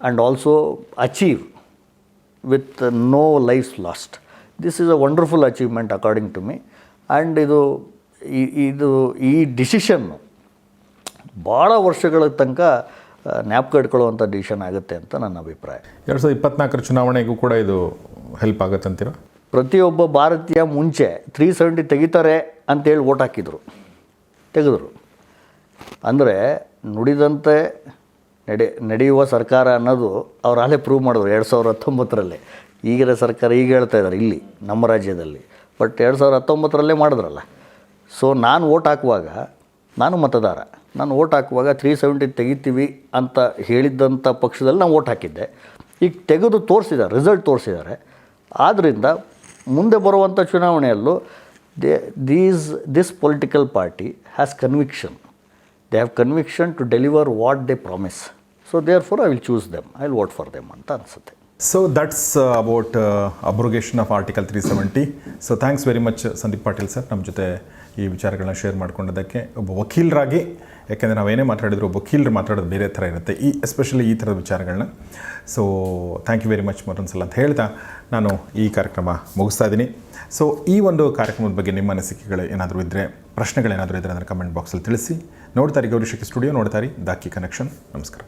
and also achieve with no lives lost this is a wonderful achievement according to me and ಇದು ಇದು ಈ decision ಭಾಳ ವರ್ಷಗಳ ತನಕ ಜ್ಞಾಪಕ ಇಟ್ಕೊಳ್ಳುವಂಥ decision ಆಗುತ್ತೆ ಅಂತ ನನ್ನ ಅಭಿಪ್ರಾಯ. ಎರಡು ಸಾವಿರದ ಇಪ್ಪತ್ನಾಲ್ಕರ ಚುನಾವಣೆಗೂ ಕೂಡ ಇದು ಹೆಲ್ಪ್ ಆಗತ್ತಂತೀರ ಪ್ರತಿಯೊಬ್ಬ ಭಾರತೀಯ ಮುಂಚೆ ತ್ರೀ ಸೆವೆಂಟಿ ತೆಗಿತಾರೆ ಅಂತೇಳಿ ಓಟ್ ಹಾಕಿದರು. ತೆಗೆದರು. ಅಂದರೆ ನುಡಿದಂತೆ ನಡೆ ನಡೆಯುವ ಸರ್ಕಾರ ಅನ್ನೋದು ಅವ್ರು ಅಲ್ಲೇ ಪ್ರೂವ್ ಮಾಡಿದ್ರು ಎರಡು ಸಾವಿರದ ಹತ್ತೊಂಬತ್ತರಲ್ಲಿ. ಈಗಿನ ಸರ್ಕಾರ ಈಗ ಹೇಳ್ತಾ ಇದ್ದಾರೆ ಇಲ್ಲಿ ನಮ್ಮ ರಾಜ್ಯದಲ್ಲಿ. ಬಟ್ ಎರಡು ಸಾವಿರದ ಹತ್ತೊಂಬತ್ತರಲ್ಲೇ ಮಾಡಿದ್ರಲ್ಲ. ಸೊ ನಾನು ಓಟ್ ಹಾಕುವಾಗ ನಾನು ಮತದಾರ. ನಾನು ಓಟ್ ಹಾಕುವಾಗ ತ್ರೀ ಸೆವೆಂಟಿ ತೆಗಿತೀವಿ ಅಂತ ಹೇಳಿದ್ದಂಥ ಪಕ್ಷದಲ್ಲಿ ನಾನು ಓಟ್ ಹಾಕಿದ್ದೆ. ಈಗ ತೆಗೆದು ತೋರಿಸಿದ್ದಾರೆ ರಿಸಲ್ಟ್ ತೋರಿಸಿದ್ದಾರೆ. ಆದ್ದರಿಂದ ಮುಂದೆ ಬರುವಂಥ ಚುನಾವಣೆಯಲ್ಲೂ they these this political party has conviction they have conviction to deliver what they promise so therefore I will choose them I will vote for them ಅಂತ ಅನಿಸುತ್ತೆ. So that's about abrogation of article three seventy so thanks very much Sandeep Patil sir ನಮ್ಮ ಜೊತೆ ಈ ವಿಚಾರಗಳನ್ನ share ಮಾಡ್ಕೊಂಡಿದ್ದಕ್ಕೆ ಒಬ್ಬ ವಕೀಲರಾಗಿ, ಯಾಕೆಂದರೆ ನಾವೇನೇ ಮಾತಾಡಿದ್ರು ವಕೀಲರು ಮಾತಾಡೋದು ಬೇರೆ ಥರ ಇರುತ್ತೆ, ಈ ಎಸ್ಪೆಷಲಿ ಈ ಥರದ ವಿಚಾರಗಳನ್ನ so thank you very much ಮತ್ತೊಂದ್ಸಲ ಅಂತ ಹೇಳ್ತಾ ನಾನು ಈ ಕಾರ್ಯಕ್ರಮ ಮುಗಿಸ್ತಾ ಇದ್ದೀನಿ. ಸೊ ಈ ಒಂದು ಕಾರ್ಯಕ್ರಮದ ಬಗ್ಗೆ ನಿಮ್ಮ ಅನಿಸಿಕೆಗಳು ಏನಾದರೂ ಇದ್ದರೆ ಪ್ರಶ್ನೆಗಳೇನಾದರೂ ಇದ್ದರೆ ಅಂದರೆ ಕಮೆಂಟ್ ಬಾಕ್ಸಲ್ಲಿ ತಿಳಿಸಿ. ನೋಡ್ತಾರೆ ಗೌರಿಶಕ್ಕೆ ಸ್ಟುಡಿಯೋ ನೋಡ್ತಾರೆ ದಾಕಿ ಕನೆಕ್ಷನ್ ನಮಸ್ಕಾರ.